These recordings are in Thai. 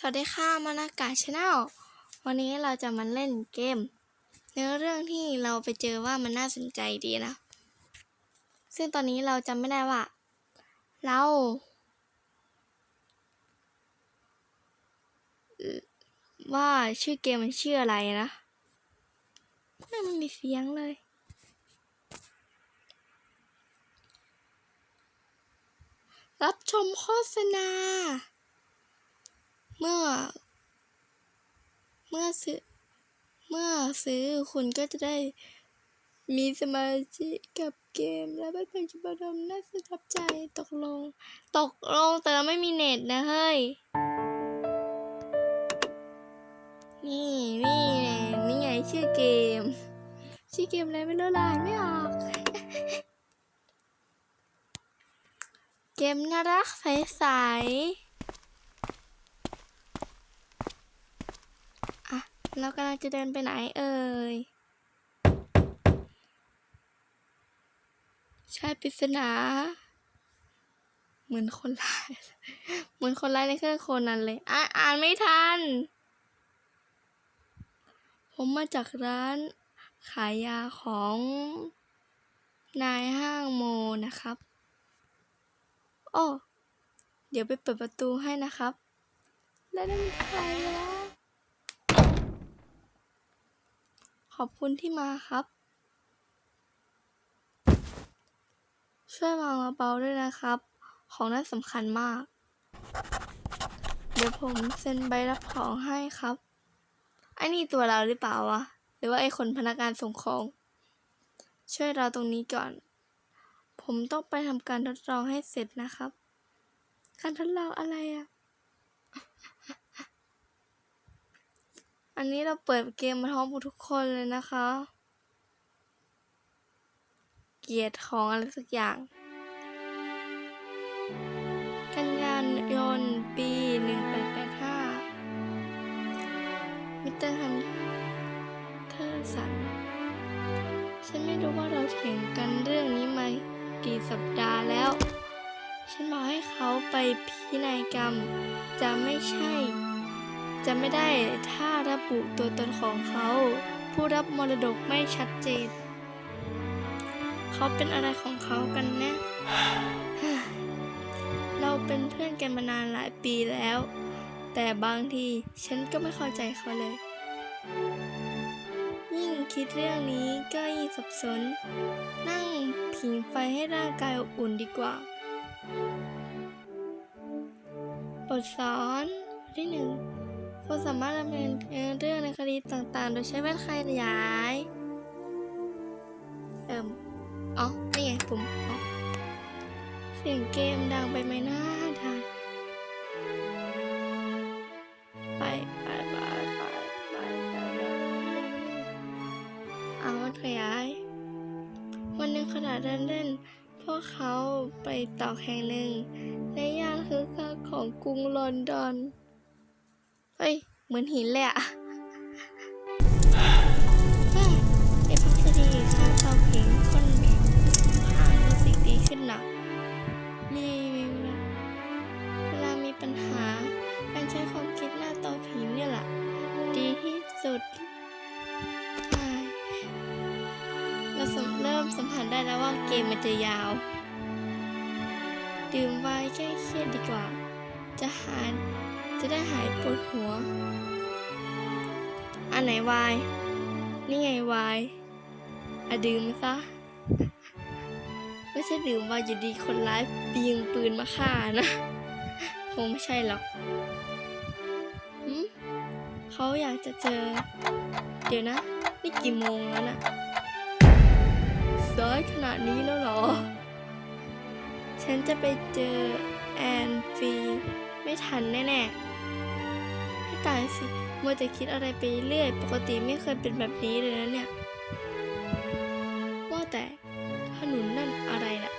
สวัสดีค่ะมานากาชาแนลวันนี้เราจะมาเล่นเกม เนื้อเรื่องที่เราไปเจอว่ามันน่าสนใจดีนะ ซึ่งตอนนี้เราจำไม่ได้ว่า เรา ว่าชื่อเกมมันชื่ออะไรนะไม่มีเสียงเลยรับชมโฆษณา เมื่อ เมื่อซื้อ เมื่อซื้อคุณก็จะได้มีสมาธิกับเกม และไม่เป็นจุดดมน่าประทับใจตกลง ตกลงแต่เราไม่มีเน็ตนะเฮ้ย นี่นี่นี่ไงชื่อเกม ชื่อเกมอะไรไม่รู้ลายไม่ออก เกมน่ารักใสๆอะ เรากำลังจะเดินไปไหนเอ่ยใช่ปริศนา เหมือนคนร้าย เหมือนคนร้ายในเครื่องโคนันเลย อ่านอ่านไม่ทัน ผมมาจากร้านขายยาของนายห้างโมนะครับ โอ้ เดี๋ยวไปเปิดประตูให้นะครับ แล้วนั่นใครวะ ขอบคุณที่มาครับ ช่วยวางเบาด้วยนะครับ ของนั้นสำคัญมาก เดี๋ยวผมเซ็นใบรับของให้ครับ ไอ้นี่ตัวเราหรือเปล่าวะ หรือว่าไอ้คนพนักงานส่งของ ช่วยเราตรงนี้ก่อน ผมต้องไปทำการทดลองให้เสร็จนะครับ การทดลองอะไรอะ อันนี้เราเปิดเกมมาพร้อมกับทุกคนเลยนะคะ เกียรติของอะไรสักอย่าง กันยานยนต์ปี1885มิสเตอร์ฮันเทอร์สัน ฉันไม่รู้ว่าเราเถียงกันเรื่องนี้มากี่สัปดาห์แล้ว ฉันบอกให้เขาไปพินัยกรรม จะไม่ใช่ จะไม่ได้ถ้าระบุตัวตนของเขา ผู้รับมรดกไม่ชัดเจน เขาเป็นอะไรของเขากันแนะ เราเป็นเพื่อนกันมานานหลายปีแล้ว แต่บางทีฉันก็ไม่เข้าใจเขาเลย ยิ่งคิดเรื่องนี้ก็ยิ่งสับสน นั่งผิงไฟให้ร่างกายอบอุ่นดีกว่าบทสอนที่หนึ่ง คนสามารถดำเนินเรื่องในคดีต่างๆ โดยใช้แว่นขยาย เอิ่มอ๋อ นี่ไงปุ่มอ๋อเสียงเกมดังไปไหมหน้าทางไปไปไปไปไปไปเอามันขยาย วันหนึ่งขณะเดินเล่น พวกเขาไปตอกแห่งหนึ่ง ในย่านคือคักของกรุงลอนดอน เฮ้ย เหมือนหินเลยอะอืมไอพักดีข้าเตาผิงคนผ่านรู้สึกดีขึ้นหนักมีเวลามีปัญหา การใช้ความคิดหน้าตาผิงเนี่ยแหละ ดีที่สุดเราสมเริ่มสัมผัสได้แล้วว่าเกมมันจะยาว ดื่มไวน์แก้เครียดดีกว่า จะหา จะได้หายปวดหัว อันไหนวน์นี่ไงวน์อะดื่มซะ ไม่ใช่ดื่มวน์อยู่ดีคนร้ายปียงปืนมาฆ่านะ คงไม่ใช่หรอกหืมเขาอยากจะเจอ เดี๋ยวนะ นี่กี่โมงแล้วน่ะสายขนาดนี้แล้วหรอ ฉันจะไปเจอแอนฟีไม่ทันแน่ ๆ ตายสิ มัวแต่คิดอะไรไปเรื่อย ปกติไม่เคยเป็นแบบนี้เลยนะเนี่ย ว่าแต่ถนนนั่นอะไรล่ะ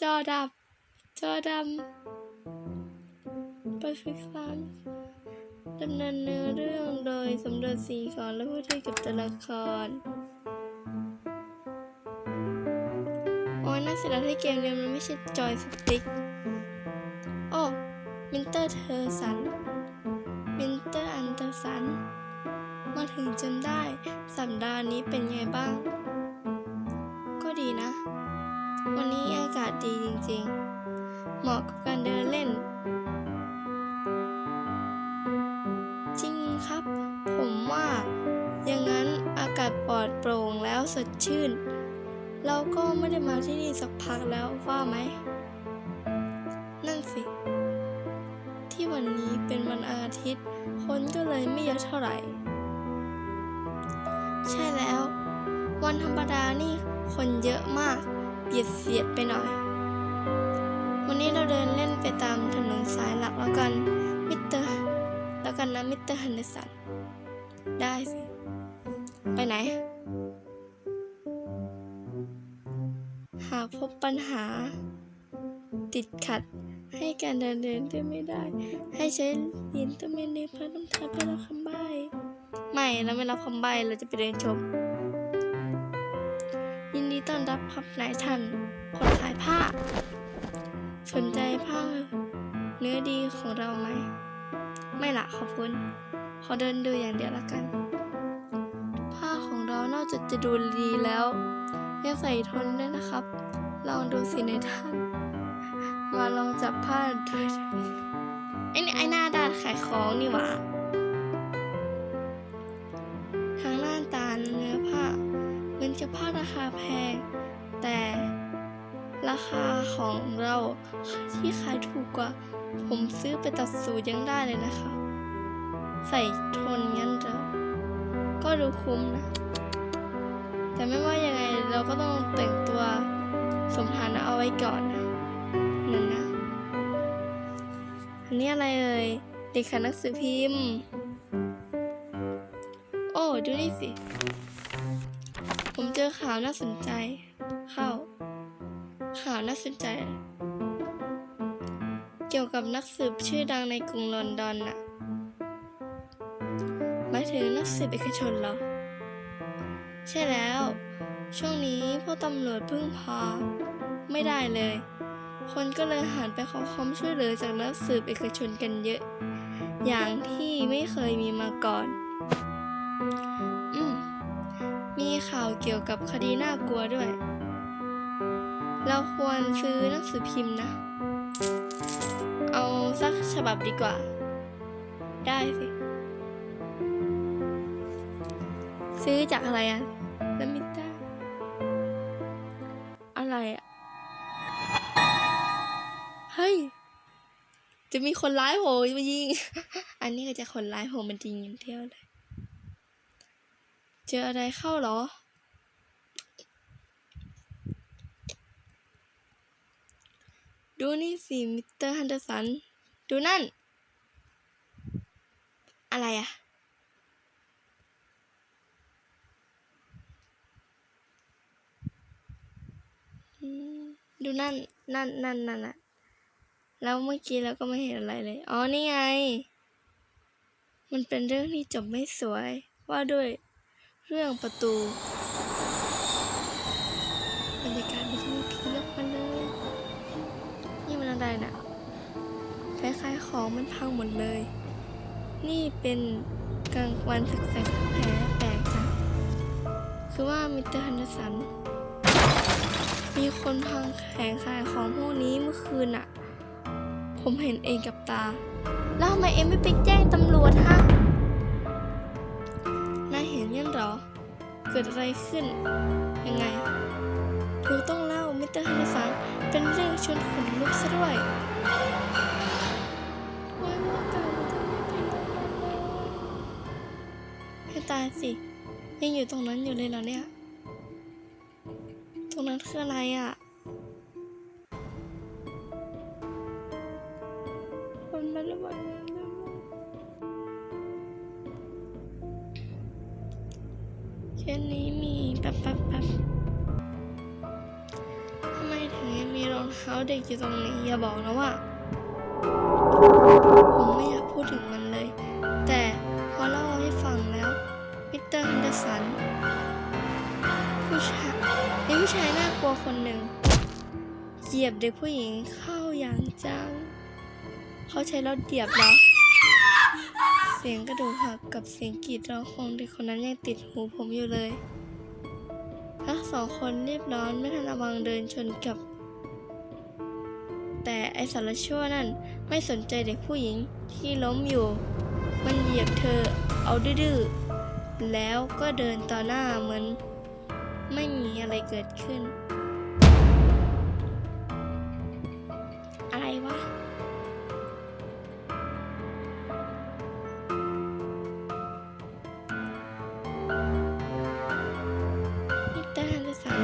จอดับ จอดำไปฟิกซันดำเนินเนื้อเรื่องโดยสำรวจสิ่งของและพูดคุยกับตัวละคร โอ้น่าเสียดายที่เกมนี้มันไม่ใช่จอยสติ๊กโอ้มินเตอร์เธอร์สันมินเตอร์อันเตอร์สัน มาถึงจนได้ สัปดาห์นี้เป็นไงบ้าง ก็ดีนะ วันนี้อากาศดีจริงๆ เหมาะกับการเดินเล่น จริงครับ ผมว่า อย่างนั้นอากาศปลอดโปร่งแล้วสดชื่น เราก็ไม่ได้มาที่นี่สักพักแล้วว่าไหม นั่นสิ ที่วันนี้เป็นวันอาทิตย์ คนก็เลยไม่เยอะเท่าไหร่ ใช่แล้ว วันธรรมดานี่คนเยอะมากเบียดเสียดไปหน่อย วันนี้เราเดินเล่นไปตามถนนสายหลักแล้วกัน มิสเตอร์ แล้วกันนะมิสเตอร์ฮันเดสัน ได้สิ ไปไหน หากพบปัญหา ติดขัดให้การเดินเดินได้ไม่ได้ ให้ใช้ยินตะเมนในพระน้ำทาเพื่อรับคำใบ้ไม่เราไม่รับคำใบ้เราจะไปเดินชม ยินดีต้อนรับครับนายท่าน คนขายผ้า สนใจผ้า เนื้อดีของเราไหม ไม่ละขอบคุณ ขอเดินดูอย่างเดียวละกัน ผ้าของเรานอกจากจะดูดีแล้ว ยังใส่ทนด้วยนะครับ ลองดูสิในท่าน มาลองจับผ้าดูไอ้นี่ไอ้หน้าด้านขายของนี่หว่าทั้งหน้าตาเนื้อผ้าเหมือนจะผ้าราคาแพง แต่ราคาของเราที่ขายถูกกว่า ผมซื้อไปตัดสูตรยังได้เลยนะคะ ใส่ทนงั้นเหรอก็ดูคุ้มนะ แต่ไม่ว่ายังไงเราก็ต้องแต่งตัวสมฐานะเอาไว้ก่อนนะหนึ่งนะ อันนี้อะไรเอ่ยเด็กขายหนังสือพิมพ์ โอ้ดูนี่สิ ผมเจอข่าวน่าสนใจ เข้า ข่าวน่าสนใจ เกี่ยวกับนักสืบชื่อดังในกรุงลอนดอนน่ะหมายถึงนักสืบเอกชนเหรอ ใช่แล้ว ช่วงนี้พวกตำรวจพึ่งพาไม่ได้เลย คนก็เลยหันไปขอความช่วยเหลือจากนักสืบเอกชนกันเยอะ อย่างที่ไม่เคยมีมาก่อน อืมมีข่าวเกี่ยวกับคดีน่ากลัวด้วย เราควรซื้อหนังสือพิมพ์นะ เอาสักฉบับดีกว่า ได้สิ ซื้อจากอะไรอะล อะไรอะเฮ้ย จะมีคนร้ายโหมายิง อันนี้ก็จะคนร้ายโหมันจริงย่างเที่ยวเลย เจออะไรเข้าหรอ ดูนี่สิมิสเตอร์ฮันเดอร์สัน ดูนั่น อะไรอะ ดูนั่นนั่นนั่นนั่นอะแล้วเมื่อกี้เราก็ไม่เห็นอะไรเลย อ๋อ นี่ไง มันเป็นเรื่องที่จบไม่สวย ว่าด้วยเรื่องประตูบรรยากาศมันมีเพียบมาเลย นี่มันอะไรน่ะคล้ายๆของมันพังหมดเลย นี่เป็นกลางวันแสกๆแผลแปลกจังคือว่ามิสเตอร์ฮันเดอร์สัน มีคนพังแผงขายของพวกนี้เมื่อคืนอะผมเห็นเองกับตา แล้วทำไมเอ็มไม่ไปแจ้งตำรวจฮะ นายเห็นยันเหรอ เกิดอะไรขึ้น ยังไงถูกต้องเล่ามิสเตอร์ฮันเดอร์สันเป็นเรื่องชวนขนลุกซะด้วยโอ๊ยมันตายมันจะไม่ดีให้ตายสิ ยังอยู่ตรงนั้นอยู่เลยเหรอเนี่ยต รงนั้นคืออะไรอะมันมาแล้วมันมาแล้วแค่นี้มีแป๊บแป๊บแป๊บทำไมถึงยังมีรองเท้าเด็กอยู่ตรงนี้ อย่าบอกนะว่า ผมไม่อยากพูดถึงมันเลย แต่พอเล่าให้ฟังแล้วมิสเตอร์ฮันเดอร์สันผู้ชาย ผู้ชายน่ากลัวคนหนึ่งเหยียบเด็กผู้หญิงเข้าอย่างจัง เขาใช้รถเหยียบแล้ว เสียงกระดูกหักกับเสียงกรีดร้องของเด็กคนนั้นยังติดหูผมอยู่เลย ทั้งสองคนรีบร้อนไม่ทันระวังเดินชนกับ แต่ไอสารชั่วนั่นไม่สนใจเด็กผู้หญิงที่ล้มอยู่ มันเหยียบเธอเอาดื้อแล้วก็เดินต่อหน้าเหมือน ไม่มีอะไรเกิดขึ้น อะไรวะ มิเตอร์ฮันเดอร์สัน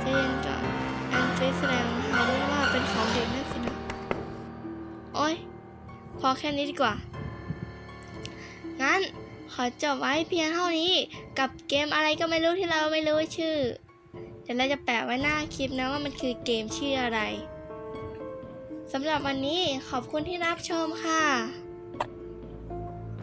ใจเย็นก่อนแอนฟีแสดงหาด้วยว่าเป็นของเด็กนั่นสินะ โอ้ย พอแค่นี้ดีกว่า งั้น ขอจบไว้เพียงเท่านี้ กับเกมอะไรก็ไม่รู้ที่เราไม่รู้ชื่อ เดี๋ยวเราจะแปะไว้หน้าคลิปนะว่ามันคือเกมชื่ออะไรสำหรับวันนี้ขอบคุณที่รับชมค่ะ